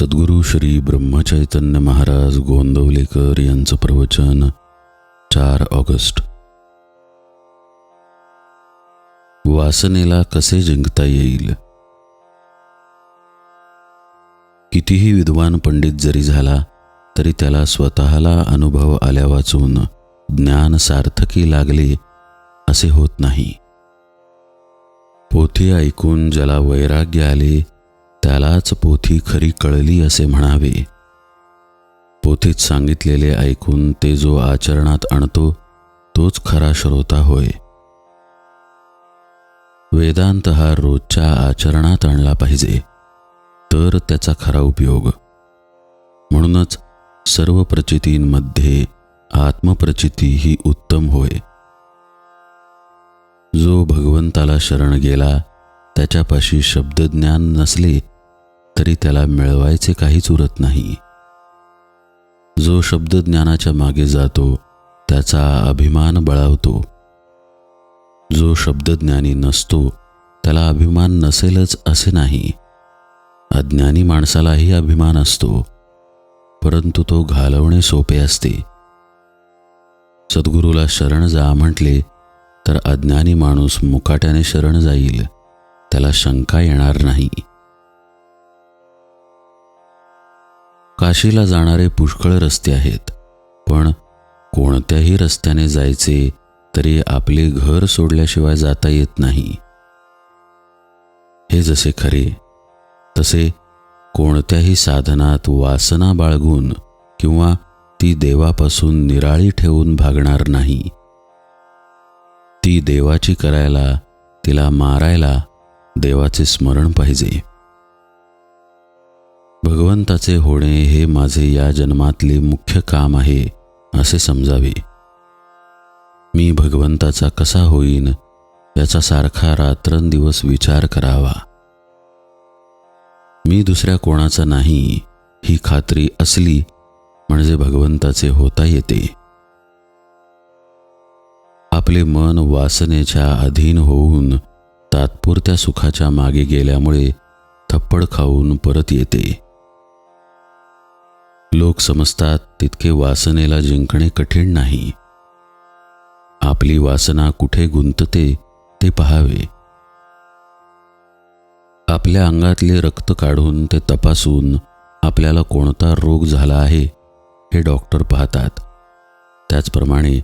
सद्गुरू श्री ब्रह्मचैतन्य महाराज गोंदवलेकर यांचं प्रवचन चार ऑगस्ट. वासनेला कसे जिंकता येईल? कितीही विद्वान पंडित जरी झाला तरी त्याला स्वतःला अनुभव आल्या वाचून ज्ञान सार्थकी लागले असे होत नाही. पोथी ऐकून ज्याला वैराग्य आले त्यालाच पोथी खरी कळली असे म्हणावे. पोथीत सांगितलेले ऐकून ते जो आचरणात आणतो तोच खरा श्रोता होय. वेदांत हा रोजच्या आचरणात आणला पाहिजे तर त्याचा खरा उपयोग. म्हणूनच सर्व प्रचितींमध्ये आत्मप्रचिती ही उत्तम होय. जो भगवंताला शरण गेला त्याच्यापाशी शब्दज्ञान नसले तरी त्याला मिळवायचे काहीच उरत नाही. जो शब्द ज्ञानाच्या मागे जातो त्याचा अभिमान बळावतो. जो शब्दज्ञानी नसतो त्याला अभिमान नसेलच असे नाही. अज्ञानी माणसालाही अभिमान असतो परंतु तो घालवणे सोपे असते. सद्गुरूला शरण जा म्हटले तर अज्ञानी माणूस मुकाट्याने शरण जाईल. त्याला शंका येणार नाही. काशीला जाणारे पुष्कळ रस्ते आहेत. पण कोणत्याही रस्त्याने जायचे तरी आपले घर सोडल्याशिवाय जाता येत नाही. हे जसे खरे तसे कोणत्याही साधनात वासना बाळगून किंवा ती देवापासून निराळी ठेवून भागणार नाही. ती देवाची करायला तिला मारायला देवाचे स्मरण पाहिजे. भगवंताचे होणे हे माझे या जन्मातले मुख्य काम आहे असे समजावे. मी भगवंताचा कसा होईन याचा सारखा रात्रंदिवस विचार करावा. मी दुसऱ्या कोणाचा नाही ही खात्री असली म्हणजे भगवंताचे होता येते. आपले मन वासनेच्या अधीन होऊन तात्पुरत्या सुखाच्या मागे गेल्यामुळे थप्पड खाऊन परत येते. लोक समजतात तितके वासनेला जिंकणे कठीण नाही. आपली वासना कुठे गुंतते ते पहावे. आपल्या अंगातले रक्त काढून ते तपासून आपल्याला कोणता रोग झाला आहे हे डॉक्टर पाहतात. त्याचप्रमाणे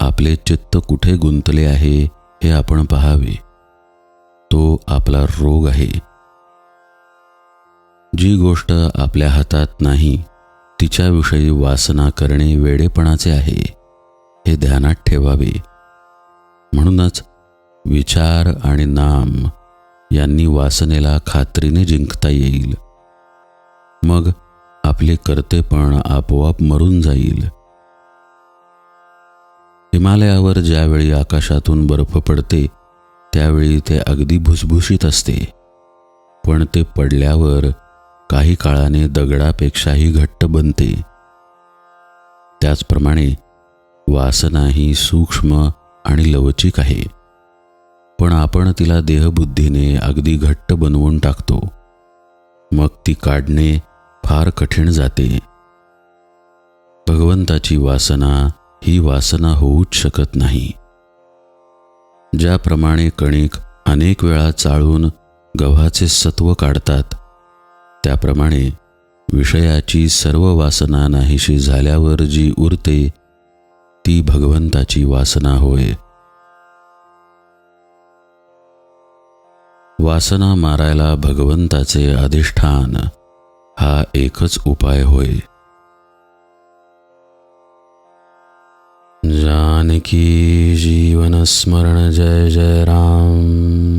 आपले चित्त कुठे गुंतले आहे हे आपण पहावे. तो आपला रोग आहे. जी गोष्ट आपल्या हातात नाही तिच्याविषयी वासना करणे वेडेपणाचे आहे हे ध्यानात ठेवावे. म्हणूनच विचार आणि नाम यांनी वासनेला खात्रीने जिंकता येईल. मग आपले कर्तेपण आपोआप मरून जाईल. हिमालयावर ज्यावेळी आकाशातून बर्फ पडते त्यावेळी ते अगदी भुसभुशीत असते. पण ते पडल्यावर काही काळाने दगडापेक्षाही घट्ट बनते. त्याचप्रमाणे वासना ही सूक्ष्म आणि लवचिक आहे. पण आपण तिला देहबुद्धीने अगदी घट्ट बनवून टाकतो. मग ती काढणे फार कठीण जाते. भगवंताची वासना ही वासना होऊच शकत नाही. ज्याप्रमाणे कणिक अनेक वेळा चाळून गव्हाचे सत्व काढतात त्याप्रमाणे विषयाची सर्व वासना नाहीशी झाल्यावर जी उरते ती भगवंताची वासना होय. वासना मारायला भगवंताचे अधिष्ठान हा एकच उपाय होय. जानकी जीवन स्मरण जय जय राम.